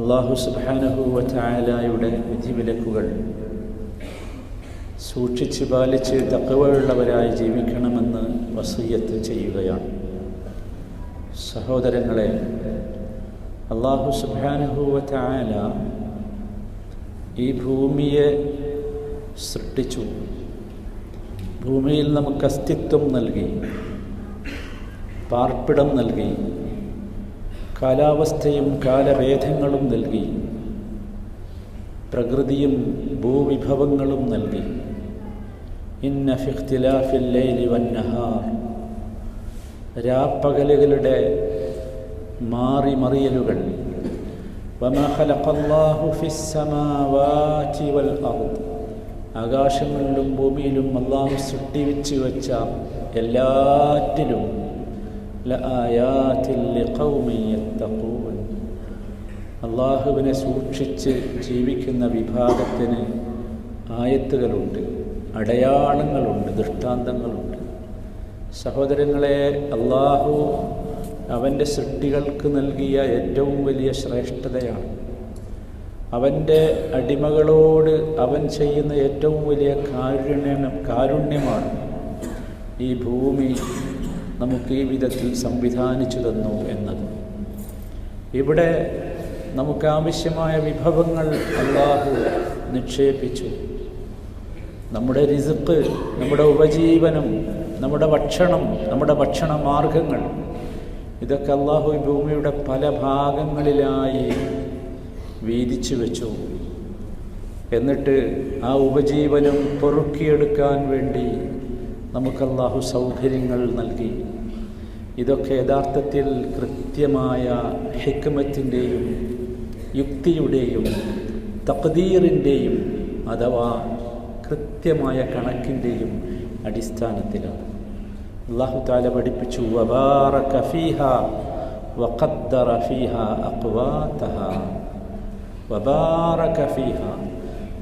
അള്ളാഹു സുബാനഹുവലായുടെ വിധിവിലക്കുകൾ. സൂക്ഷിച്ച് പാലിച്ച് തക്കവയുള്ളവരായി ജീവിക്കണമെന്ന് വസീയത്ത് ചെയ്യുകയാണ്. സഹോദരങ്ങളെ അള്ളാഹു സുബാനഹുവല ഈ ഭൂമിയെ സൃഷ്ടിച്ചു. ഭൂമിയിൽ നമുക്ക് അസ്തിത്വം നൽകി പാർപ്പിടം നൽകി കാലാവസ്ഥയും കാലഭേദങ്ങളും നൽകി. പ്രകൃതിയും ഭൂവിഭവങ്ങളും നൽകി. ഇന്ന ഫിഖ്തിലാഫിൽ ലൈലി വന്നഹാർ രാപ്പകലുകളുടെ മാറി മറിയലുകൾ ആകാശങ്ങളിലും ഭൂമിയിലും അള്ളാഹു സൃഷ്ടിവെച്ച് വെച്ച എല്ലാറ്റിലും അള്ളാഹുവിനെ സൂക്ഷിച്ച് ജീവിക്കുന്ന വിഭാഗത്തിന് ആയത്തുകളുണ്ട് അടയാളങ്ങളുണ്ട് ദൃഷ്ടാന്തങ്ങളുണ്ട്. സഹോദരങ്ങളെ അള്ളാഹു അവന്റെ സൃഷ്ടികൾക്ക് നൽകിയ ഏറ്റവും വലിയ ശ്രേഷ്ഠതയാണ്. അവന്റെ അടിമകളോട് അവൻ ചെയ്യുന്ന ഏറ്റവും വലിയ കാരുണ്യം കാരുണ്യമാണ് ഈ ഭൂമി നമുക്ക് ഈ വിധത്തിൽ സംവിധാനിച്ചു തന്നു എന്നത്. ഇവിടെ നമുക്ക് ആവശ്യമായ വിഭവങ്ങൾ അള്ളാഹു നിക്ഷേപിച്ചു. നമ്മുടെ റിസുക്ക് നമ്മുടെ ഉപജീവനം നമ്മുടെ ഭക്ഷണം നമ്മുടെ ഭക്ഷണ മാർഗങ്ങൾ ഇതൊക്കെ അള്ളാഹു ഭൂമിയുടെ പല ഭാഗങ്ങളിലായി വീതിച്ചു വെച്ചു. എന്നിട്ട് ആ ഉപജീവനം പൊറുക്കിയെടുക്കാൻ വേണ്ടി നമുക്ക് അള്ളാഹു സൗകര്യങ്ങൾ നൽകി. ഇതൊക്കെ യഥാർത്ഥത്തിൽ കൃത്യമായ ഹിക്മത്തിന്റെയും യുക്തിയുടെയും തക്തീറിന്റെയും അഥവാ കൃത്യമായ കണക്കിന്റെയും അടിസ്ഥാനത്തിലാണ്. അള്ളാഹു താല പഠിപ്പിച്ചു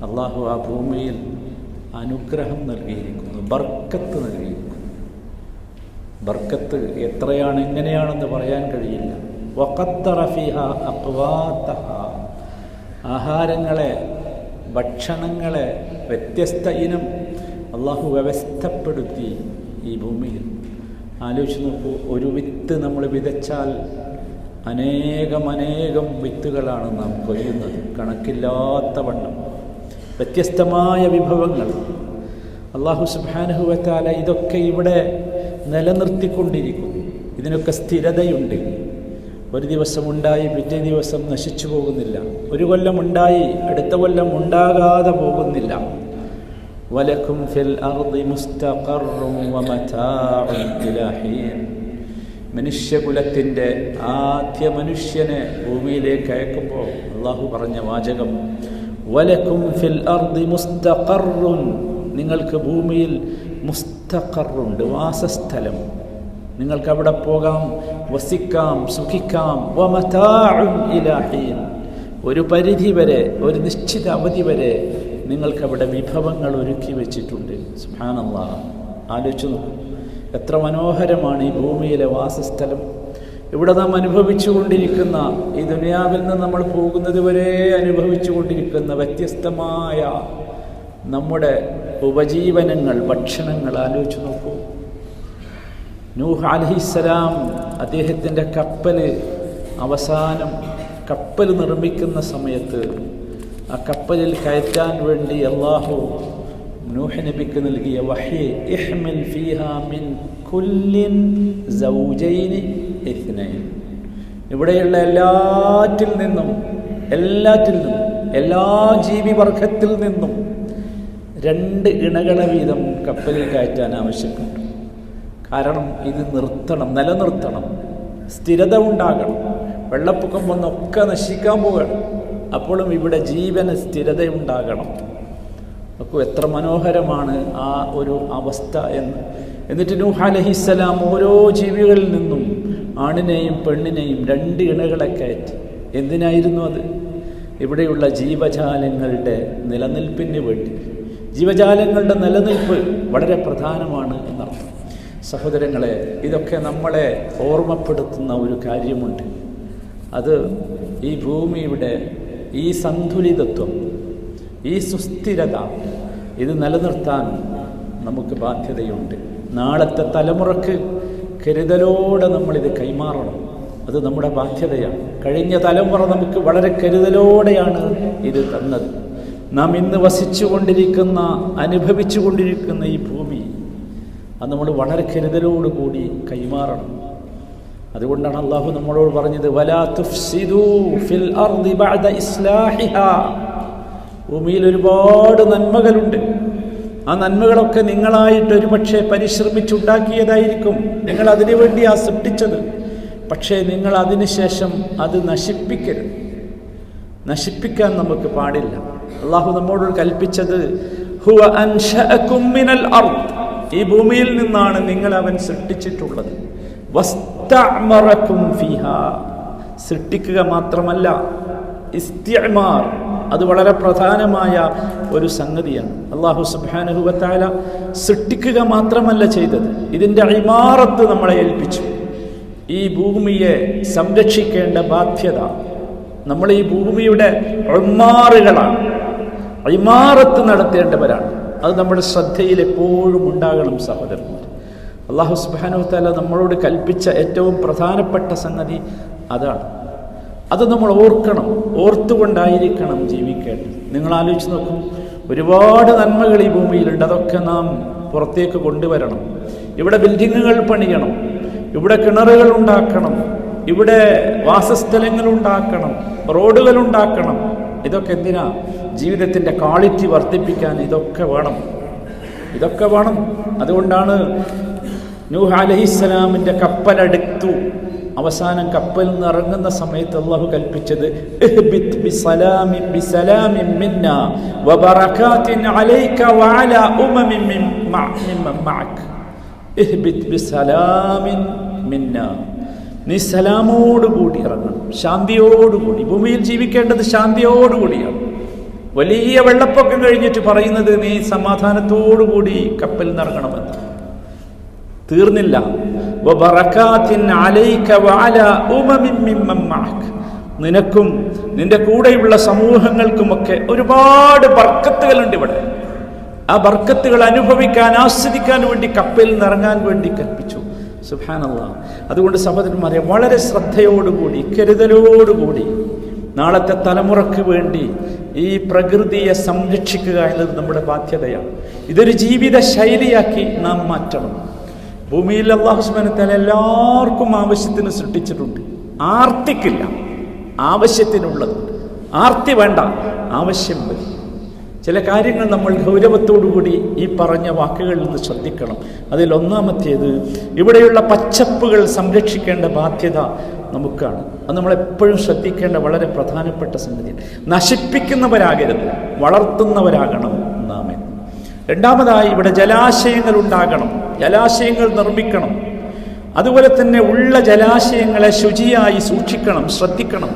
അള്ളാഹു ആ ഭൂമിയിൽ അനുഗ്രഹം നൽകിയിരിക്കുന്നു ബർക്കത്ത് നൽകിയിരിക്കുന്നു. ബർക്കത്ത് എത്രയാണ് എങ്ങനെയാണെന്ന് പറയാൻ കഴിയില്ല. വക്കത്തറഫിഹ ഫീഹ അഖ്വാതഹ ആഹാരങ്ങളെ ഭക്ഷണങ്ങളെ വ്യത്യസ്ത ഇനം അള്ളാഹു വ്യവസ്ഥപ്പെടുത്തി ഈ ഭൂമിയിൽ. ആലോചിച്ച് നോക്കൂ ഒരു വിത്ത് നമ്മൾ വിതച്ചാൽ അനേകം അനേകം വിത്തുകളാണ് നാം കൊയ്യുന്നത്. കണക്കില്ലാത്ത വണ്ണം. വ്യത്യസ്തമായ വിഭവങ്ങൾ. അള്ളാഹു സുബാനുഹുവത്താല ഇതൊക്കെ ഇവിടെ നിലനിർത്തിക്കൊണ്ടിരിക്കുന്നു. ഇതിനൊക്കെ സ്ഥിരതയുണ്ട്. ഒരു ദിവസം ഉണ്ടായി പിറ്റേ ദിവസം നശിച്ചു പോകുന്നില്ല. ഒരു കൊല്ലം ഉണ്ടായി അടുത്ത കൊല്ലം ഉണ്ടാകാതെ പോകുന്നില്ല. വലക്കും ഫിൽ അർദി മനുഷ്യകുലത്തിന്റെ ആദ്യ മനുഷ്യനെ ഭൂമിയിലേക്ക് അയക്കുമ്പോൾ അള്ളാഹു പറഞ്ഞ വാചകം വലക്കും ഫിൽ അർദി മുസ്തഖറുൻ. നിങ്ങൾക്ക് ഭൂമിയിൽ മുസ്തഖറുണ്ട് വാസസ്ഥലം. നിങ്ങൾക്ക് അവിടെ പോകാം വസിക്കാം സുഖിക്കാം. ഇലാഹീൻ ഇലാ ഹീൻ. ഒരു പരിധി വരെ ഒരു നിശ്ചിത അവധി വരെ നിങ്ങൾക്കവിടെ വിഭവങ്ങൾ ഒരുക്കി വെച്ചിട്ടുണ്ട്. സുഹാനല്ല ആലോചിച്ചു നോക്കൂ. എത്ര മനോഹരമാണ് ഈ ഭൂമിയിലെ വാസസ്ഥലം. ഇവിടെ നാം അനുഭവിച്ചു കൊണ്ടിരിക്കുന്ന ഈ ദുനിയാവിൽ നിന്ന് നമ്മൾ പോകുന്നത് വരെ അനുഭവിച്ചു കൊണ്ടിരിക്കുന്ന വ്യത്യസ്തമായ നമ്മുടെ ഉപജീവനങ്ങൾ ഭക്ഷണങ്ങൾ ആലോചിച്ച് നോക്കൂ. നൂഹ് അലഹിസ്സലാം അദ്ദേഹത്തിന്റെ കപ്പൽ അവസാനം കപ്പൽ നിർമ്മിക്കുന്ന സമയത്ത് ആ കപ്പലിൽ കയറ്റാൻ വേണ്ടി അള്ളാഹു നൂഹ് നബിക്ക് നൽകിയ വഹി ഇഹ്മിൽ ഫീഹ മിൻ കുല്ലിൻ സൗജൈനി. ഇത്നൈൻ ഇവിടെയുള്ള എല്ലാറ്റിൽ നിന്നും എല്ലാറ്റിൽ നിന്നും എല്ലാ ജീവിവർഗത്തിൽ നിന്നും രണ്ട് ഇണകളെ വീതം കപ്പലിൽ കയറ്റാൻ ആവശ്യമുണ്ട്. കാരണം ഇത് നിർത്തണം നിലനിർത്തണം സ്ഥിരത ഉണ്ടാകണം. വെള്ളപ്പൊക്കം വന്നൊക്കെ നശിക്കാൻ പോകണം അപ്പോഴും ഇവിടെ ജീവന സ്ഥിരതയുണ്ടാകണം നോക്കൂ എത്ര മനോഹരമാണ് ആ ഒരു അവസ്ഥ എന്ന്. എന്നിട്ട് നൂഹ് അലഹിസ്സലാം ഓരോ ജീവികളിൽ നിന്നും ആണിനെയും പെണ്ണിനെയും രണ്ട് ഇണകളെ കയറ്റി. എന്തിനായിരുന്നു അത്? ഇവിടെയുള്ള ജീവജാലങ്ങളുടെ നിലനിൽപ്പിന് വേണ്ടി. ജീവജാലങ്ങളുടെ നിലനിൽപ്പ് വളരെ പ്രധാനമാണ് എന്നർത്ഥം. സഹോദരങ്ങളെ ഇതൊക്കെ നമ്മളെ ഓർമ്മപ്പെടുത്തുന്ന ഒരു കാര്യമുണ്ട്. അത് ഈ ഭൂമിയുടെ ഈ സന്തുലിതത്വം ഈ സുസ്ഥിരത ഇത് നിലനിർത്താൻ നമുക്ക് ബാധ്യതയുണ്ട്. നാളത്തെ തലമുറയ്ക്ക് കരുതലോടെ നമ്മളിത് കൈമാറണം. അത് നമ്മുടെ ബാധ്യതയാണ്. കഴിഞ്ഞ തലമുറ നമുക്ക് വളരെ കരുതലോടെയാണ് ഇത് തന്നത്. നാം ഇന്ന് വസിച്ചുകൊണ്ടിരിക്കുന്ന അനുഭവിച്ചു കൊണ്ടിരിക്കുന്ന ഈ ഭൂമി അത് നമ്മൾ വളരെ കരുതലോടുകൂടി കൈമാറണം. അതുകൊണ്ടാണ് അള്ളാഹു നമ്മളോട് പറഞ്ഞത് വലാ ഫിൽ അർദി ബഅദ ഭൂമിയിൽ ഒരുപാട് നന്മകളുണ്ട്. ആ നന്മകളൊക്കെ നിങ്ങളായിട്ട് ഒരുപക്ഷെ പരിശ്രമിച്ചുണ്ടാക്കിയതായിരിക്കും. നിങ്ങൾ അതിനു വേണ്ടിയാ സൃഷ്ടിച്ചത്. പക്ഷേ നിങ്ങൾ അതിനുശേഷം അത് നശിപ്പിക്കരുത്. നശിപ്പിക്കാൻ നമുക്ക് പാടില്ല. അള്ളാഹു നമ്മോട് കൽപ്പിച്ചത് ഹുവ അർദ്. ഈ ഭൂമിയിൽ നിന്നാണ് നിങ്ങൾ അവൻ സൃഷ്ടിച്ചിട്ടുള്ളത്. വസ്തഅമറകും സൃഷ്ടിക്കുക മാത്രമല്ല ഇസ്തിഅമാർ അത് വളരെ പ്രധാനമായ ഒരു സംഗതിയാണ്. അള്ളാഹു സുബാനഹുവത്തായ സൃഷ്ടിക്കുക മാത്രമല്ല ചെയ്തത്. ഇതിന്റെ അഴിമാറത്ത് നമ്മളെ ഏൽപ്പിച്ചു. ഈ ഭൂമിയെ സംരക്ഷിക്കേണ്ട ബാധ്യത നമ്മൾ ഈ ഭൂമിയുടെ അഴിമാറുകളാണ് അഴിമാറത്ത് നടത്തേണ്ടവരാണ്. അത് നമ്മുടെ ശ്രദ്ധയിൽ എപ്പോഴും ഉണ്ടാകണം സഹോദരന്മാർ. അള്ളാഹു സുബാനുത്താല നമ്മളോട് കൽപ്പിച്ച ഏറ്റവും പ്രധാനപ്പെട്ട സംഗതി അതാണ്. അത് നമ്മൾ ഓർക്കണം ഓർത്തുകൊണ്ടായിരിക്കണം ജീവിക്കേണ്ടത്. നിങ്ങൾ ആലോചിച്ച് നോക്കും ഒരുപാട് നന്മകൾ ഈ ഭൂമിയിലുണ്ട്. അതൊക്കെ നാം പുറത്തേക്ക് കൊണ്ടുവരണം. ഇവിടെ ബിൽഡിങ്ങുകൾ പണിയണം. ഇവിടെ കിണറുകൾ ഉണ്ടാക്കണം. ഇവിടെ വാസസ്ഥലങ്ങൾ ഉണ്ടാക്കണം. റോഡുകൾ ഉണ്ടാക്കണം. ഇതൊക്കെ എന്തിനാ? ജീവിതത്തിന്റെ ക്വാളിറ്റി വർദ്ധിപ്പിക്കാൻ ഇതൊക്കെ വേണം. ഇതൊക്കെ വേണം. അതുകൊണ്ടാണ് നൂഹ് അലഹിസ്സലാമിന്റെ കപ്പലടുത്തു അവസാനം കപ്പലിൽ നിന്ന് ഇറങ്ങുന്ന സമയത്ത് അള്ളാഹു കൽപ്പിച്ചത് "ഇഹ്ബിത് ബിസലാമിൻ ബിസലാമിൻ മിന്ന വബറകാത്തിൻ അലൈക വഅല ഉമമിൻ മിൻ മഅ ഇഹ്ബിത് ബിസലാമിൻ മിന്ന. നീ സലാമോടുകൂടി ഇറങ്ങണം ശാന്തിയോടുകൂടി ഭൂമിയിൽ ജീവിക്കേണ്ടത് ശാന്തിയോടുകൂടിയാണ് വലിയ വെള്ളപ്പൊക്കം കഴിഞ്ഞിട്ട് പറയുന്നത് നീ സമാധാനത്തോടുകൂടി കപ്പലിൽ നിന്ന് ഇറങ്ങണമെന്ന്. തീർന്നില്ല. നിനക്കും നിന്റെ കൂടെയുള്ള സമൂഹങ്ങൾക്കുമൊക്കെ ഒരുപാട് ബർക്കത്തുകളുണ്ട് ഇവിടെ. ആ ബർക്കത്തുകൾ അനുഭവിക്കാൻ ആസ്വദിക്കാൻ വേണ്ടി കപ്പലിൽ നിറങ്ങാൻ വേണ്ടി കൽപ്പിച്ചു. സുഹാനല്ല അതുകൊണ്ട് സഹോദരന്മാരെ വളരെ ശ്രദ്ധയോടുകൂടി കരുതലോടുകൂടി നാളത്തെ തലമുറയ്ക്ക് വേണ്ടി ഈ പ്രകൃതിയെ സംരക്ഷിക്കുക എന്നത് നമ്മുടെ ബാധ്യതയാണ്. ഇതൊരു ജീവിത ശൈലിയാക്കി നാം മാറ്റണം. ഭൂമിയിൽ അള്ളാഹുസ്മാനത്താൽ എല്ലാവർക്കും ആവശ്യത്തിന് സൃഷ്ടിച്ചിട്ടുണ്ട്. ആർത്തിക്കില്ല. ആവശ്യത്തിനുള്ളത്. ആർത്തി വേണ്ട. ആവശ്യം മതി. ചില കാര്യങ്ങൾ നമ്മൾ ഗൗരവത്തോടുകൂടി ഈ പറഞ്ഞ വാക്കുകളിൽ നിന്ന് ശ്രദ്ധിക്കണം. അതിൽ ഒന്നാമത്തേത് ഇവിടെയുള്ള പച്ചപ്പുകൾ സംരക്ഷിക്കേണ്ട ബാധ്യത നമുക്കാണ്. അത് നമ്മൾ എപ്പോഴും ശ്രദ്ധിക്കേണ്ട വളരെ പ്രധാനപ്പെട്ട സംഗതിയാണ്. നശിപ്പിക്കുന്നവരാകരുത്. വളർത്തുന്നവരാകണം. രണ്ടാമതായി ഇവിടെ ജലാശയങ്ങൾ ഉണ്ടാകണം. ജലാശയങ്ങൾ നിർമ്മിക്കണം. അതുപോലെ തന്നെ ഉള്ള ജലാശയങ്ങളെ ശുചിയായി സൂക്ഷിക്കണം ശ്രദ്ധിക്കണം.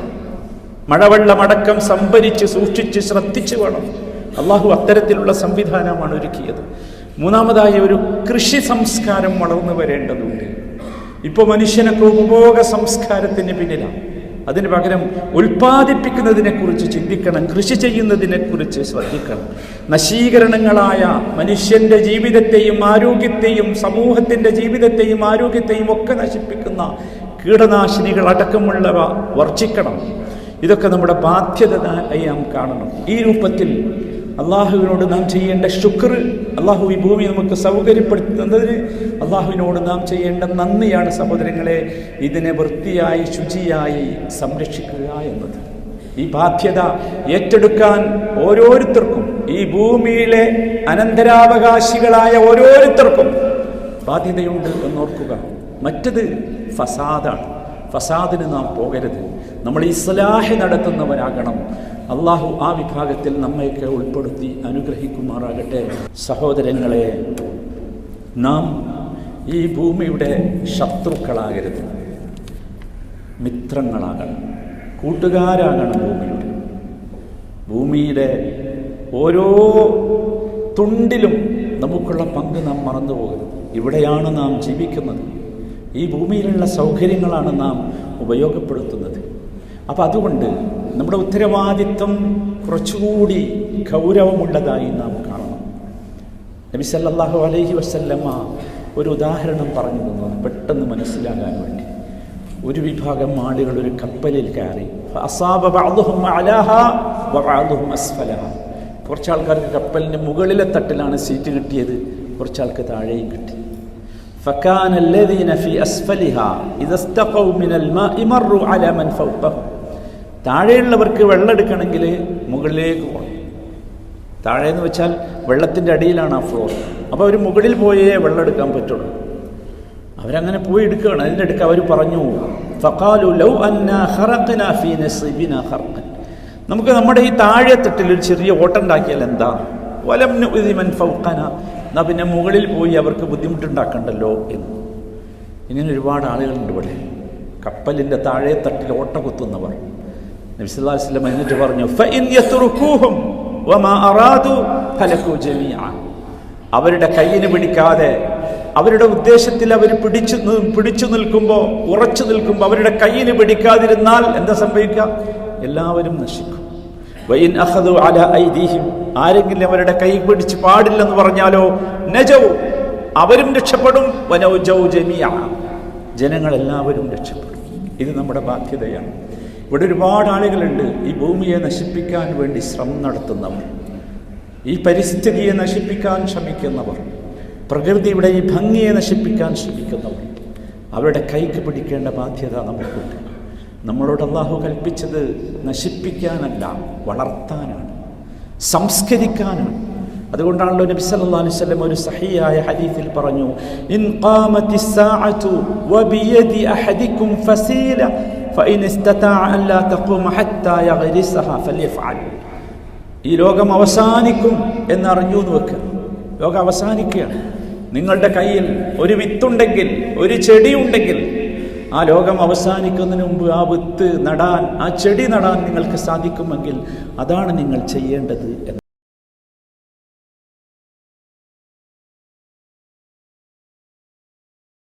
മഴവെള്ളമടക്കം സംഭരിച്ച് സൂക്ഷിച്ച് ശ്രദ്ധിച്ചു വേണം. അള്ളാഹു അത്തരത്തിലുള്ള സംവിധാനമാണ് ഒരുക്കിയത്. മൂന്നാമതായി ഒരു കൃഷി സംസ്കാരം വളർന്നു വരേണ്ടതുണ്ട്. ഇപ്പോൾ മനുഷ്യനൊക്കെ ഉപഭോഗ സംസ്കാരത്തിന് പിന്നിലാണ്. അതിന് പകരം ഉൽപ്പാദിപ്പിക്കുന്നതിനെക്കുറിച്ച് ചിന്തിക്കണം കൃഷി ചെയ്യുന്നതിനെ കുറിച്ച് ശ്രദ്ധിക്കണം. നശീകരണങ്ങളായ മനുഷ്യന്റെ ജീവിതത്തെയും ആരോഗ്യത്തെയും സമൂഹത്തിന്റെ ജീവിതത്തെയും ആരോഗ്യത്തെയും ഒക്കെ നശിപ്പിക്കുന്ന കീടനാശിനികൾ അടക്കമുള്ളവ വർജിക്കണം. ഇതൊക്കെ നമ്മുടെ ബാധ്യത കാണണം. ഈ രൂപത്തിൽ അള്ളാഹുവിനോട് നാം ചെയ്യേണ്ട ശുക്ർ അള്ളാഹു ഈ ഭൂമി നമുക്ക് സൗകര്യപ്പെടുത്തുന്നതിന് അള്ളാഹുവിനോട് നാം ചെയ്യേണ്ട നന്ദിയാണ് സഹോദരങ്ങളെ ഇതിനെ വൃത്തിയായി ശുചിയായി സംരക്ഷിക്കുക എന്നത്. ഈ ബാധ്യത ഏറ്റെടുക്കാൻ ഓരോരുത്തർക്കും ഈ ഭൂമിയിലെ അനന്തരാവകാശികളായ ഓരോരുത്തർക്കും ബാധ്യതയുണ്ട് എന്നോർക്കുക. മറ്റത് ഫസാദാണ്. ഫസാദിന് നാം പോകരുത്. നമ്മൾ ഇസ്ലാഹ് നടത്തുന്നവരാകണം. അള്ളാഹു ആ വിഭാഗത്തിൽ നമ്മയൊക്കെ ഉൾപ്പെടുത്തി അനുഗ്രഹിക്കുമാറാകട്ടെ. സഹോദരങ്ങളെ നാം ഈ ഭൂമിയുടെ ശത്രുക്കളാകരുത്. മിത്രങ്ങളാകണം. കൂട്ടുകാരാകണം ഭൂമിയുടെ. ഭൂമിയുടെ ഓരോ തുണ്ടിലും നമുക്കുള്ള പങ്ക് നാം മറന്നു പോകരുത്. ഇവിടെയാണ് നാം ജീവിക്കുന്നത്. ഈ ഭൂമിയിലുള്ള സൗകര്യങ്ങളാണ് നാം ഉപയോഗപ്പെടുത്തുന്നത്. അപ്പം അതുകൊണ്ട് നമ്മുടെ ഉത്തരവാദിത്വം കുറച്ചുകൂടി ഗൗരവമുള്ളതായി നാം കാണണം നബി സല്ലല്ലാഹു അലൈഹി വസല്ലമ ഒരു ഉദാഹരണം പറഞ്ഞു തന്നു പെട്ടെന്ന് മനസ്സിലാകാൻ വേണ്ടി ഒരു വിഭാഗം ആളുകൾ ഒരു കപ്പലിൽ കയറി ഫഅസാബ ബഅദുഹും അലാഹാ വബഅദുഹും അസ്ഫലഹാ കുറച്ച് ആൾക്കാർക്ക് കപ്പലിൻ്റെ മുകളിലെ തട്ടിലാണ് സീറ്റ് കിട്ടിയത് കുറച്ച് ആൾക്ക് താഴെയും കിട്ടി فكان الذين في أسفلها إذا استقوا من الماء مروا على من فوقهم താഴെയുള്ളവർക്ക് വെള്ളം എടുക്കണമെങ്കിൽ മുകളിലേക്ക് പോകണം. താഴെ എന്ന് വെച്ചാൽ വെള്ളത്തിന്റെ അടിയിലാണ് ആ ഫ്ലോർ അപ്പോൾ അവർ മുകളിൽ പോയേ വെള്ളം എടുക്കാൻ പറ്റുള്ളൂ. അവരങ്ങനെ പോയി എടുക്കുകയാണ്. അതിന്റെ അടുക്ക് അവർ പറഞ്ഞു ഫക്കാലു ലൗ അന്ന ഫീ ഖർഖൻ നമുക്ക് നമ്മുടെ ഈ താഴെ തട്ടിൽ ഒരു ചെറിയ ഓട്ടം ഉണ്ടാക്കിയാൽ എന്താ? വലം മൻ ഫൗഖന. എന്നാ പിന്നെ മുകളിൽ പോയി അവർക്ക് ബുദ്ധിമുട്ടുണ്ടാക്കണ്ടല്ലോ എന്ന്. ഇങ്ങനെ ഒരുപാട് ആളുകളുണ്ട് ഇവിടെ. കപ്പലിന്റെ താഴെ തട്ടിൽ ഓട്ട കുത്തുന്നവർ. നബി സല്ലല്ലാഹു അലൈഹി വസല്ലം എന്നിട്ട് പറഞ്ഞു അവരുടെ കയ്യിന് പിടിക്കാതെ അവരുടെ ഉദ്ദേശത്തിൽ അവർ പിടിച്ചു പിടിച്ചു നിൽക്കുമ്പോൾ ഉറച്ചു നിൽക്കുമ്പോൾ അവരുടെ കയ്യിന് പിടിക്കാതിരുന്നാൽ എന്താ സംഭവിക്കുക? എല്ലാവരും നശിക്കും. ഐദീഹിം. ആരെങ്കിലും അവരുടെ കൈ പിടിച്ച് പാടില്ലെന്ന് പറഞ്ഞാലോ നജൗ. അവരും രക്ഷപ്പെടും. വനൗജൗ ജമിയ ജനങ്ങളെല്ലാവരും രക്ഷപ്പെടും. ഇത് നമ്മുടെ ബാധ്യതയാണ്. ഇവിടെ ഒരുപാട് ആളുകളുണ്ട്. ഈ ഭൂമിയെ നശിപ്പിക്കാൻ വേണ്ടി ശ്രമം നടത്തുന്നവർ. ഈ പരിസ്ഥിതിയെ നശിപ്പിക്കാൻ ശ്രമിക്കുന്നവർ. പ്രകൃതിയുടെ ഈ ഭംഗിയെ നശിപ്പിക്കാൻ ശ്രമിക്കുന്നവർ. അവരുടെ കൈക്ക് പിടിക്കേണ്ട ബാധ്യത നമുക്കുണ്ട്. നമ്മളോട് അള്ളാഹു കൽപ്പിച്ചത് നശിപ്പിക്കാനല്ല വളർത്താനാണ്. സംസ്കരിക്കാനാണ്. അതുകൊണ്ടാണല്ലോ നബി സല്ലല്ലാഹു അലൈഹി വസല്ലം ഒരു സഹിയായ ഹദീസിൽ പറഞ്ഞു ഇൻ ഖാമത്തി സാഅതു വബിയദി അഹദികും ഫസീല ഇസ്തതാഅ അല്ലാ തഖൂമ ഹത്താ യഗ്രിസഹ ഫല്യഫഅൽ ഈ ലോകം അവസാനിക്കും എന്നറിഞ്ഞു എന്ന് വെക്കുക ലോകം അവസാനിക്കുകയാണ്. നിങ്ങളുടെ കയ്യിൽ ഒരു വിത്തുണ്ടെങ്കിൽ ഒരു ചെടി ഉണ്ടെങ്കിൽ ആ ലോകം അവസാനിക്കുന്നതിന് മുമ്പ് ആ വിത്ത് നടാൻ ആ ചെടി നടാൻ നിങ്ങൾക്ക് സാധിക്കുമെങ്കിൽ അതാണ് നിങ്ങൾ ചെയ്യേണ്ടത് എന്ന്